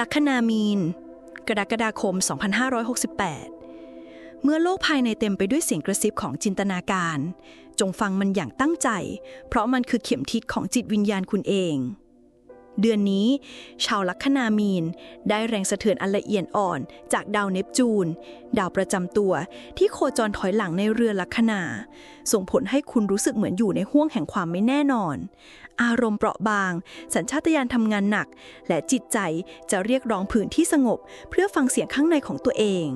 ลัคนามีน กรกฎาคม 2568 เมื่อโลกภายในเต็มไปด้วยเสียงกระซิบของจินตนาการ จงฟังมันอย่างตั้งใจ เพราะมันคือเข็มทิศของจิตวิญญาณคุณเอง เดือนนี้ ชาวลัคนามีน ได้แรงสะเทือนอันละเอียดอ่อนจากดาวเนปจูน ดาวประจำตัวที่โคจรถอยหลังในเรือลัคนา ส่งผลให้คุณรู้สึกเหมือนอยู่ในห้วงแห่งความไม่แน่นอน อารมณ์เปราะบาง สัญชาตญาณทำงานหนัก และจิตใจจะเรียกร้องพื้นที่สงบ เพื่อฟังเสียงข้างในของตัวเอง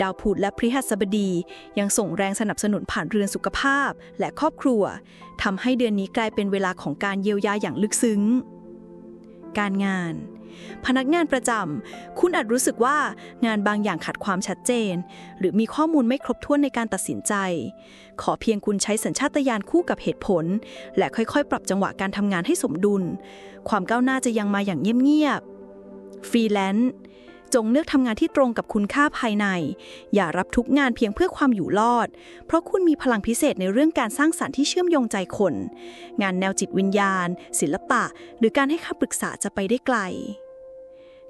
ดาวพุธและพฤหัสบดียังส่งแรงสนับสนุนผ่านเรือนสุขภาพและครอบครัวทำให้เดือนนี้กลายเป็นเวลาของการเยียวยาอย่างลึกซึ้ง การงาน พนักงานประจำคุณอาจรู้สึกว่างานบางอย่างขาดความชัดเจน หรือมีข้อมูลไม่ครบถ้วนในการตัดสินใจ ขอเพียงคุณใช้สัญชาตญาณคู่กับเหตุผล และค่อยๆ ปรับจังหวะการทำงานให้สมดุล ความก้าวหน้าจะยังมาอย่างเงียบๆฟรีแลนซ์ จงเลือกทำงานที่ตรงกับคุณค่าภายใน อย่ารับทุกงานเพียงเพื่อความอยู่รอด เพราะคุณมีพลังพิเศษในเรื่องการสร้างสรรค์ที่เชื่อมโยงใจคน งานแนวจิตวิญญาณ ศิลปะ หรือการให้คำปรึกษาจะไปได้ไกล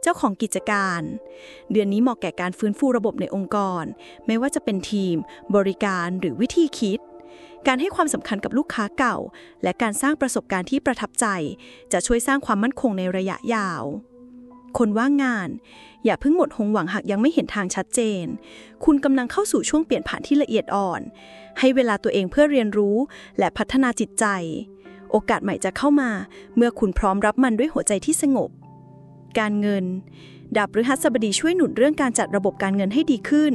เจ้าของกิจการ เดือนนี้เหมาะแก่การฟื้นฟูระบบในองค์กร ไม่ว่าจะเป็นทีม บริการหรือวิธีคิดการให้ความสำคัญกับลูกค้าเก่า และการสร้างประสบการณ์ที่ประทับใจ จะช่วยสร้างความมั่นคงในระยะยาว คนว่างงาน อย่าเพิ่งหมดหงหวังหากยังไม่เห็นทางชัดเจน คุณกำลังเข้าสู่ช่วงเปลี่ยนผ่านที่ละเอียดอ่อน ให้เวลาตัวเองเพื่อเรียนรู้และพัฒนาจิตใจ โอกาสใหม่จะเข้ามา เมื่อคุณพร้อมรับมันด้วยหัวใจที่สงบ การเงินดาบฤหัสบดีช่วยหนุนเรื่องการจัดระบบการเงินให้ดีขึ้น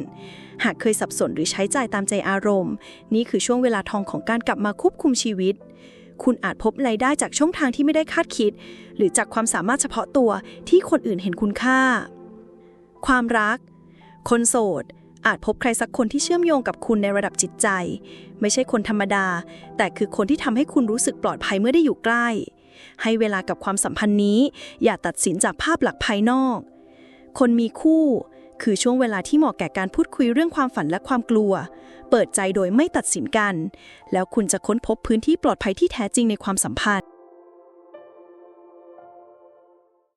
หากเคยสับสนหรือใช้จ่ายตามใจอารมณ์ นี่คือช่วงเวลาทองของการกลับมาควบคุมชีวิต คุณอาจพบรายได้จากช่องทางที่ไม่ได้คาดคิด หรือจากความสามารถเฉพาะตัวที่คนอื่นเห็นคุณค่า ความรัก คนโสด อาจพบใครสักคนที่เชื่อมโยงกับคุณในระดับจิตใจ ไม่ใช่คนธรรมดา แต่คือคนที่ทำให้คุณรู้สึกปลอดภัยเมื่อได้อยู่ใกล้ ให้เวลากับความสัมพันธ์นี้ อย่าตัดสินจากภาพหลักภายนอก คนมีคู่ คือช่วงเวลาที่เหมาะแก่การพูดคุยเรื่องความฝันและความกลัว เปิดใจโดยไม่ตัดสินกัน แล้วคุณจะค้นพบพื้นที่ปลอดภัยที่แท้จริงในความสัมพันธ์